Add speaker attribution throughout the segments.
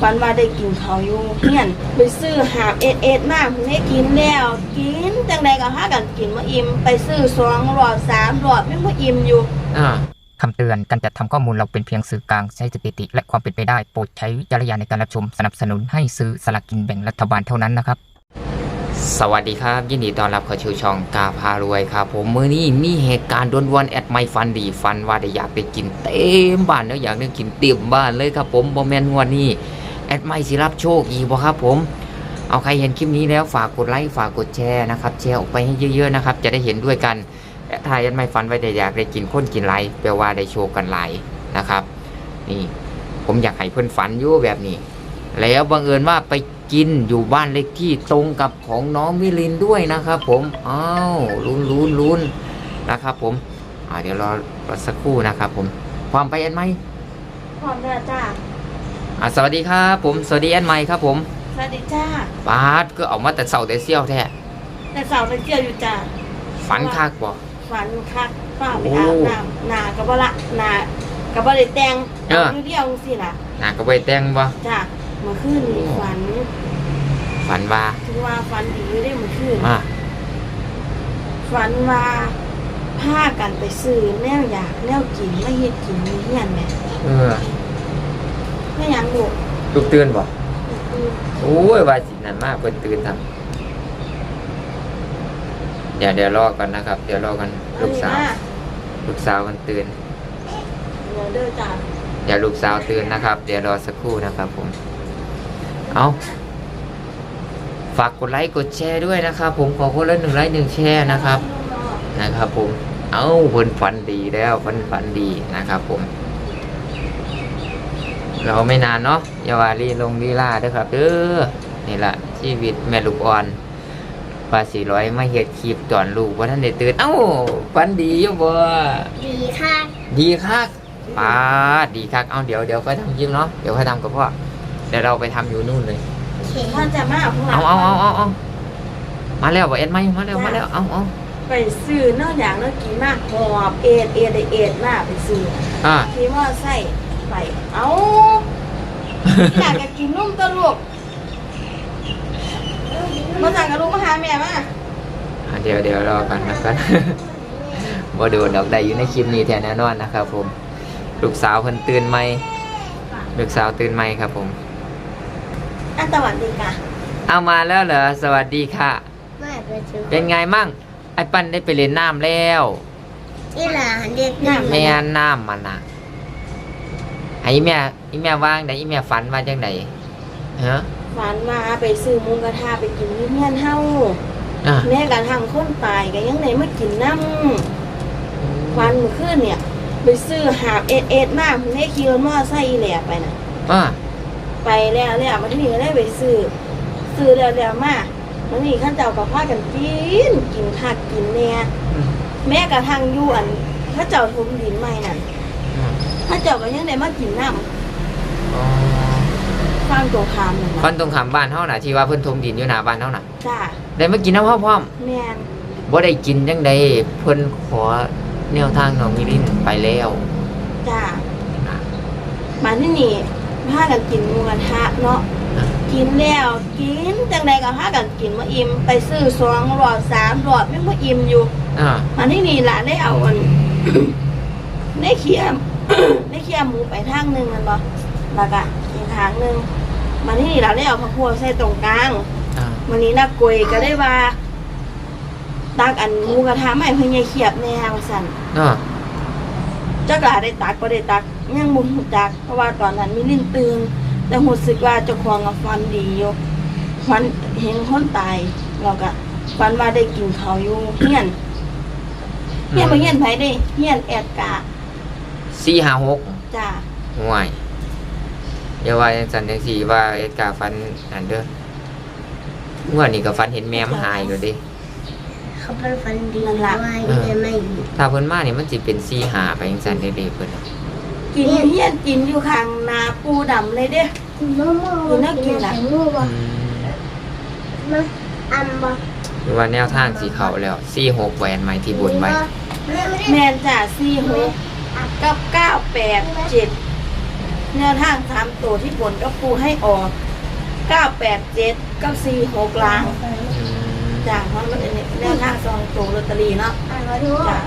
Speaker 1: ฝันว่าได้กินเขาวอยู่เฮียนไปซื้อหาบเอ็ดเอ็ดมากได้กินแล้ว กินจังใดก็พากันกินมาอิ่มไปซื้อสองรอบสามรอบยังบ่อิ่มอยู่
Speaker 2: อ่า
Speaker 3: คำเตือนการจัดทำข้อมูลเราเป็นเพียงสื่อกลางใช้สถิติ และความเป็นไปได้โปรดใช้วิจารณญาณในการรับชมสนับสนุนให้ซื้อสลากกินแบ่งรัฐบาลเท่านั้นนะครับ
Speaker 2: สวัสดีครับ ยินดีต้อนรับเข้าสู่ช่องกาพารวยครับ ผมมื้อนี้มีเหตุการณ์ด่วนๆแอดไม่ฟันดีฟันว่าได้อยากไปกินเต็มบ้านแล้วอยากได้กินเต็มบ้านเลยครับผมบ่แม่นงวดนี้ แอดไม่สิรับโชคอีกบ่ครับผม เอาใครเห็นคลิปนี้แล้วฝากกดไลค์ฝากกดแชร์นะครับ แชร์ออกไปให้เยอะๆนะครับ จะได้เห็นด้วยกันและถ้าแอดไม่ฟันไว้ได้อยากได้กินข้นกินไรแปลว่าได้โชว์กันหลายนะครับ นี่ ผมอยากให้เพื่อนฝันอยู่แบบนี้ แล้วบังเอิญว่าไปกินอยู่บ้านเล็กที่ตรงกับของน้องมิลินด้วยนะครับ ผมอ้าวลุ้นลุ้นลุ้นนะครับ ผมอาเดี๋ยวรอสักครู่นะครับ ผม ความไปแอนไหม
Speaker 1: พร้อมแล้วจ้า
Speaker 2: อ่าสวัสดีครับผมสวัสดีแอนไหมครับผม
Speaker 1: สวัสดีจ้า
Speaker 2: บาสก็ออกมาแต่เสาแต่เซี่ยวแท้
Speaker 1: แต่สาวไปเที่ยวอยู่จ้า
Speaker 2: ฝันคักบ่
Speaker 1: ฝันคักฝ้าไป
Speaker 2: โอ้
Speaker 1: อาบน้ำหนากับบ่ละหนากับบ่ได้แต่ง
Speaker 2: เออ
Speaker 1: อยู่เดียวสิล่ะ
Speaker 2: หนากระใบแต่งบ่
Speaker 1: จ้าเมื่อคืนนี้ฝัน
Speaker 2: ฝันว่า
Speaker 1: ถือว่าฝันดีได้เมื่อคืน
Speaker 2: อ่า
Speaker 1: ฝันว่าพากันไปซื้อแนวอยากแนวกินไม่เฮ็ดกินมีเฮียนแหม่
Speaker 2: เออ
Speaker 1: ไม่หยังลูก
Speaker 2: ลูกตื่นบ่
Speaker 1: อืม
Speaker 2: โอ้ยว่าสินั่นมากเพิ่นตื่นทำเดี๋ยวเดี๋ยวรอก่อนนะครับ เดี๋ยวรอกันลูกสาว ลูกสาวมันตื่น
Speaker 1: เดี๋ยวเด้อจ้า
Speaker 2: เดี๋ยวลูกสาวตื่นนะครับ เดี๋ยวรอสักครู่นะครับผม เอาฝากกดไลค์กดแชร์ด้วยนะครับ ผมขอคนละหนึ่งไลค์หนึ่งแชร์นะครับ นะครับผม เอาเพิ่นฝันดีแล้วเพิ่นฝันดีนะครับผม เราไม่นานเนาะอย่าว่าลีลงลีลาเด้อครับเด้อนี่แหละชีวิตแม่ลูกอ่อนปลาสี่ร้อยมาเฮ็ดคลิปตอนลูกว่าท่านได้ตื่นเอ้าฝันดีอยู่บ่
Speaker 4: ดีค่ะ
Speaker 2: ดีคักป้าดดีคักเอาเดี๋ยวเดี๋ยวค่อยทำคลิปเนาะเดี๋ยวค่อยทำกับพ่อเดี๋ยวเราไปทำอยู่นู่นเลย
Speaker 4: โอเค
Speaker 1: ท่านจะมาพวก
Speaker 2: เอาเอาเอาเอาเอามาแล้วบ่เอ็ดไหมมาแล้วมาแล้วเอาเอา
Speaker 1: ไปซื้อแนวอยากแนวกินมากหอบเอ็ดเอ็ดเอ็ดมากไปซื้อ
Speaker 2: อ่า
Speaker 1: คิดว่าใส่ ไป เอาอยากจะกินนุ่มตะลวกมาสั่งกับลูกมาหาแม่มา
Speaker 2: อะเดี๋ยวเดี๋ยวรอกันนะครับบ่โดนดอกได้อยู่ในคลิปนี้แท้แน่นอนนะครับ ผม ลูกสาวเพิ่นตื่นไหมลูกสาวตื่นไหมครับผม
Speaker 1: อันตวัสดีค่ะ
Speaker 2: เอามาแล้วเหรอสวัสดีค่ะ
Speaker 4: ไม่ไปถึง
Speaker 2: เป็นไงมั่ง ไอ้ปั้นได้ไปเล่นน้ำแล้ว
Speaker 4: ที่หลานเด็กนั่ง
Speaker 2: แม่น้ำมันน่ะ ไอ้แม่ไอ้แม่ว่างได้ไอ้แม่ฝันว่าจังไดฮะ
Speaker 1: ฝันว่าไปซื้อหมูกระทะไปกินที่เฮียนเฮา
Speaker 2: อะ
Speaker 1: แม่กระทั่งคนตายก็ยังไหนมากินน้ำฝันเมื่อคืนเนี่ย ไปซื้อหาบเอ็ดเอ็ดมากคุณได้ขี่รถมอเตอร์ไซค์อีแหล่ไปน่ะ
Speaker 2: อะ
Speaker 1: ไปแล้วแล้วมาที่นี่ก็ได้ไปซื้อซื้อแล้วแล้วมามันนี่ขั้นเจ้ากับพากันกินกินผักกินเนี่ย
Speaker 2: อืม
Speaker 1: แม่กระทั่งอยวนถ้าเจ้าทุมดินใหม่นั่น
Speaker 2: อืม
Speaker 1: ถ้า เจ้าก็ยังได้มากินน้
Speaker 2: อ๋อำ
Speaker 1: ฟังตัวคามนั่น
Speaker 2: ฟัน
Speaker 1: นะ
Speaker 2: ตรงขามบ้านเฮาน่ะที่ว่าเพิ่นทมดินอยู่หน้าบ้านเฮาน่ะ
Speaker 1: จ้า
Speaker 2: ได้มากินน้ำพ่อพร้อม
Speaker 1: แม่น
Speaker 2: บ่ได้กินจังใดเพิ่นขอแนวทางน้องมิลินไปแล้ว
Speaker 1: จ้ามาที่นี่พากันกินหมูกระทะเนาะ
Speaker 2: อะ
Speaker 1: กินแล้วกินจังใดก็พากันกินมาอิ่มไปซื้อสองหลอดสามหลอดไม่มาอิ่มอยู่
Speaker 2: อ่า
Speaker 1: มาที่นี่ล่ะได้เอาอัน ได้เคียม ได้เคียมหมูไปทางหนึ่งมันบ่แล้วก็อีกทางหนึ่งมาที่นี่เราได้เอาผักพัวใส่ตรงกลาง
Speaker 2: อ่า
Speaker 1: วันนี้นักกวยก็ได้ว่าตักอันหมูกระทะไม่เพิ่งยายเขียบแน่ว่าสั่น
Speaker 2: อ่า
Speaker 1: จักหลาได้ตักก็ได้ตักยังบุญหูจักเพราะว่าตอนนั้นมีลิ้นตื่นแต่หูสึกว่าเจ้าของกับฟันดีอยู่ฟันเห็นคนตายเราก็ฟันว่าได้กินเขาวอยู่เฮียน เฮียนไปเฮียนไผได้เฮียนแอดกา
Speaker 2: สี่ห้าหก
Speaker 1: จ้า
Speaker 2: ห่วยอย่าว่าจังซั่นจังซี่ว่าเอ็ดกาฟันอันเด้อเมื่อนี้ก็ฟันเห็นแม่มหายก็ดิ
Speaker 4: เขาเป็นฟันดีว่าไม่ไม่
Speaker 2: ถ้าเพิ่นมานี่มันสิเป็นสี่ห้าไปจังซั่นเด้ๆเพิ่นน่ะ
Speaker 1: กินอยู่เฮียนกินอยู่ข้างนาปูดำเลยเด้
Speaker 4: มะม่วงกินแตงโมบ่
Speaker 2: อืม
Speaker 4: มาอันบ่
Speaker 2: หรือว่าแนวทางสีเขาแล้วสี่หกแหวนใหม่ที่บนไว้
Speaker 1: แมนจ้าสี่หก กับเก้าแปดเจ็ดแนวทางสามตัวที่ผลก็ปูให้ออกเก้าแปดเจ็ดกับสี่หกลาง
Speaker 2: อืม
Speaker 1: จากเพราะมันเป็นแนวทางสองตัวลอตเตอรี่เนาะ
Speaker 4: อ่านมาดู
Speaker 1: จ้ะ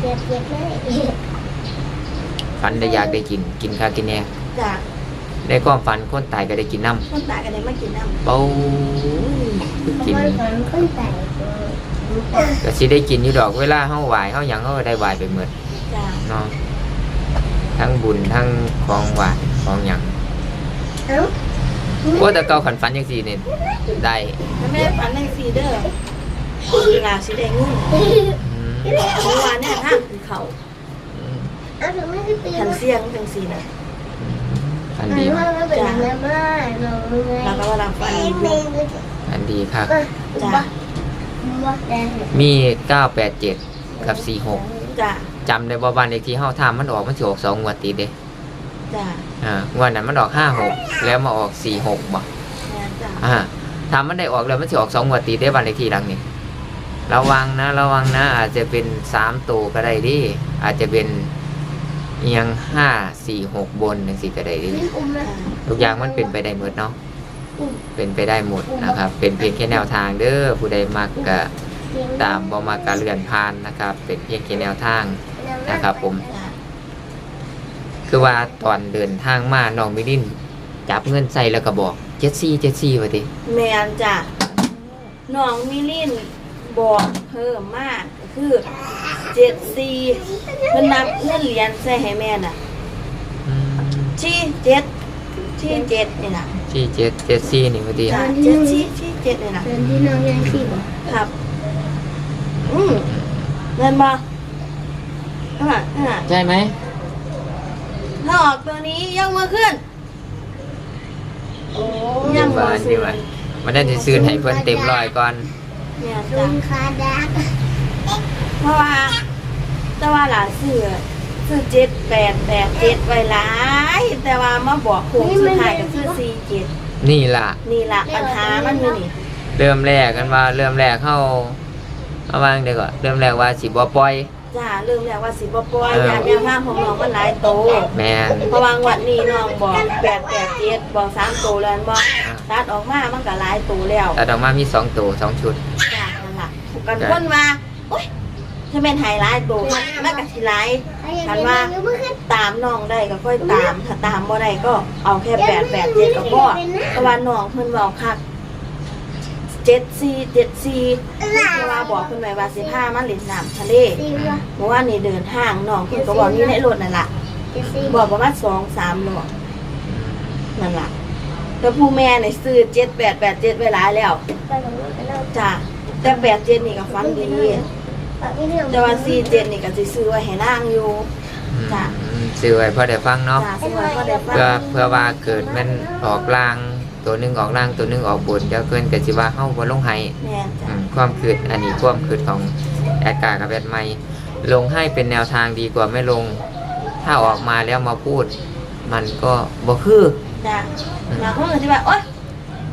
Speaker 4: เจ็บเจ็บเลย
Speaker 2: ฝันได้อยากได้กิน กินข้าวกินแน่
Speaker 1: จาก
Speaker 2: ในความฝันคนตายก็ได้กินน้ำ
Speaker 1: คนตายกันเลยมากินน้ำ
Speaker 2: เป้ากิน
Speaker 4: มันฝันขึ้นแต่
Speaker 2: ก็สิได้กินอยู่ดอกเวลาเฮาไหวเฮาหยังเฮาก็ได้ไหวไปหมด
Speaker 1: จ้ะ
Speaker 2: เนาะทั้งบุญทั้งของหวานของหยัง
Speaker 4: เอ้า
Speaker 2: โอ้แต่เก่าขันฝันจังซี่นี่ได้
Speaker 1: แล้วแม่ฝันในซีเดอร์เวลาสีแดงงุ่น
Speaker 2: อืม
Speaker 1: เมื่อวานเนี่ยทางคือเขา
Speaker 4: เอาหนูไม่ได้เปลี่ย
Speaker 1: ทั
Speaker 4: น
Speaker 1: นเสียงจังสีนะ
Speaker 2: อัน
Speaker 4: หนู
Speaker 2: ดี
Speaker 4: ว่าไม่เป็นแม่บ้านหนูไง
Speaker 1: แล้วก็ว่าเราฝัน
Speaker 4: ไม่
Speaker 1: ดีอ
Speaker 4: เป็
Speaker 1: ยู่
Speaker 4: น
Speaker 2: อันดีครับ
Speaker 1: จ้ะ
Speaker 4: ว่าแต่
Speaker 2: มี987กับ46
Speaker 1: จ้ะ
Speaker 2: จำได้บ่บ้านเลขที่เฮาทำมันออกมันสิออก2งวดติดเด้
Speaker 1: จ้ะ
Speaker 2: อ่างวดนั้นมันออก56แล้วมาออก46บ่
Speaker 1: แม่จ้ะ
Speaker 2: อ่าถ้ามันได้ออกแล้วมันสิออก2งวดติดได้บ้านเลขที่หลังนี้ระวังนะระวังนะ อาจจะเป็น3ตัวก็ได้ดิอาจจะเป็นเอียง5 4 6บนจังซี่ก็ได้ดิ
Speaker 4: อุ้มนะ
Speaker 2: ทุกอย่างมันเป็นไปได้หมดเนาะเป็นไปได้หมดนะครับ เป็นเพียงแค่แนวทางเด้อผู้ใดมักก็ตามบ่มักก็เลื่อนผ่านนะครับ เป็นเพียงแค่แนวทาง นะครับผม
Speaker 1: จ้ะ
Speaker 2: คือว่าตอนเดินทางมาน้องมิลินจับเงินใส่แล้วก็บอกเจ็ดซี่เจ็ดซี่ว่าติ
Speaker 1: แม่นจ้ะน้องมิลินบอกเพิ่มมากก็คือเจ็ดซีเพิ่นนับเงินเหรียญใส่ให้แม่น่ะ
Speaker 2: อืม
Speaker 1: ชี้เจ็ดชี้เจ็ดนี่นะ
Speaker 2: ซี่เจ็ดเจ็ดซี่นี่ว่าติ
Speaker 1: จ้ะเจ็ดชี้ชี้เจ็ดนี่นะ
Speaker 4: เดินที่น้องยังชีพ
Speaker 1: ครับ อืมเงินบ่อ่าอ่า
Speaker 2: ใช่ไหม
Speaker 1: ถ้าออกตัวนี้ยกมือขึ้น
Speaker 4: โอ้
Speaker 1: ยั
Speaker 2: ยัง
Speaker 1: บ่
Speaker 2: บ้าน
Speaker 1: ซื้
Speaker 2: นี่
Speaker 1: อ
Speaker 2: ว่ามันได้สิซื้อให้เพิ่นเต็มร้อยก่อน
Speaker 1: เนี่ย
Speaker 4: ลุ
Speaker 1: จ้ะ
Speaker 4: งคาดัก
Speaker 1: เพราะว่าแต่ว่าหลานซื้อซื้อเจ็ดแปดแปดเจ็ดไว้หลาย แต่ว่ามาบอกโค้งสุดท้ายก็ซื้อสี่เจ็ด
Speaker 2: นี่ล่ะ
Speaker 1: นี่ล่ะปัญหามันอยู่นี่
Speaker 2: เริ่มแรกกันว่าเริ่มแรกเข้าเอาวางเดี๋ยวก่อนเริ่มแรกว่าสิบ่ปล่อย
Speaker 1: จ้าเรื่องแรกว่าสิบ่ปล่อย
Speaker 2: เออ
Speaker 1: ยามแนวทางของน้องมันหลายโต
Speaker 2: แม่น
Speaker 1: เพราะว่างวันนี้น้องบอกแปดแปดเจ็ดบอกสามโตแล้วอันบอกตัดออกมามันก็หลายโตแล้ว
Speaker 2: แต่ดอกมามีสองตัวสองชุด
Speaker 1: จ้านั่นล่ะกันคนมาโอ๊ยถ้าเป็นไฮไลท์โตมันก็สิหลาย
Speaker 4: คันว่ายังไม่ขึ้น
Speaker 1: ตามน้องได้ก็ค่อยตาม ถ้าตามบ่ได้ก็เอาแค่แปดแปดเจ็ดก็พอเพราะว่าน้องเพิ่นบอกคัก เจ็ดสี่เจ็ดสี่เพราะว่าบอกเพิ่นไว้ว่าสิพามาเล่นน้ำทะเล
Speaker 4: สี่วะ
Speaker 1: เมื่อวานนี่เดินห้างน้องเพิ่นก็บอกนี่ในรถนั่นล่ะ
Speaker 4: เจ็ดสี่
Speaker 1: บอกประมาณสองสามหลอกนั่นล่ะแต่ผู้แม่ในซื้อเจ็ดแปดแปดเจ็ดไว้หลายแล้ว
Speaker 4: ไปกับรถกันแล้ว
Speaker 1: จ้ะแต่แปดเจ็ดนี่ก็ฟันดีแต่ว่าสี่เจ็ดนี่ก็สิซื้อไว้ให้นางอยู่จ้ะ
Speaker 2: อืมซื้อไว้พอได้ฟังเนาะ
Speaker 1: จ้ะซื้อไว้ก็ได้ฟัง
Speaker 2: เพื่อเพื่อว่าเกิดมันออกล่าง ตัวหนึงออกล่างตัวหนึงออกบนเดี๋ยวเกินก็สิว่าเฮาบ่ลงให้
Speaker 1: แม่น
Speaker 2: อื
Speaker 1: จ้ะ
Speaker 2: มความคิดอันนี้ความคิดของแอดการ์กับแอดไมค์ลงให้เป็นแนวทางดีกว่าไม่ลง ถ้าออกมาแล้วมาพูด มันก็บ่คือ
Speaker 1: จ้ะบางคนก็สิว่าโอ๊ย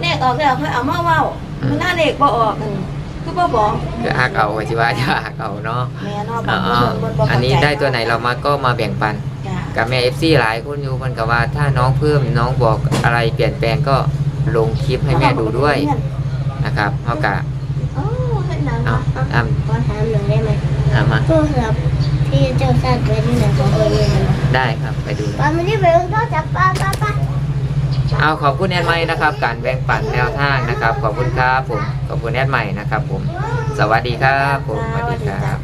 Speaker 1: เลขออกแล้วค่อยเอามาเว้าเวลาเลขบ่ออกกันคือบ่บอก
Speaker 2: คืออักเอาว่าสิว่าจะอักเอาเนาะ
Speaker 1: แม่เนาะ
Speaker 2: อ๋
Speaker 1: บางคนเพิ่นบ่
Speaker 2: อ
Speaker 1: เข้าใจ
Speaker 2: อันนี้ได้ตัวไหนเรามาก็มาแบ่งปัน
Speaker 1: จ้ะ
Speaker 2: กับแม่ FC หลายคนอยู่มันก็ว่าถ้าน้องเพิ่มน้องบอกอะไรเปลี่ยนแปลงก็ ลงคลิปให้แม่ดูด้วยนะครับเฮากะ
Speaker 1: โอ้เฮ็ดหนัง
Speaker 2: เอาอ้ำ
Speaker 4: ขอถามหนึ่งได้ไหม
Speaker 2: เอามา
Speaker 4: โทรศัพท์ที่เจ้าชาติไว้ที่ไหนของเพื่อนเลยนะ
Speaker 2: ได้ครับไปดู
Speaker 4: ป้าไม่ได้ไปลงโทรศัพท์ป้าป้าป้า
Speaker 2: เอาขอบคุณแอดใหม่นะครับ การแบ่งปันแนวทางนะครับ ขอบคุณครับผมขอบคุณแอดใหม่นะครับ ผม สวัสดีครับผมสวัสดีครับ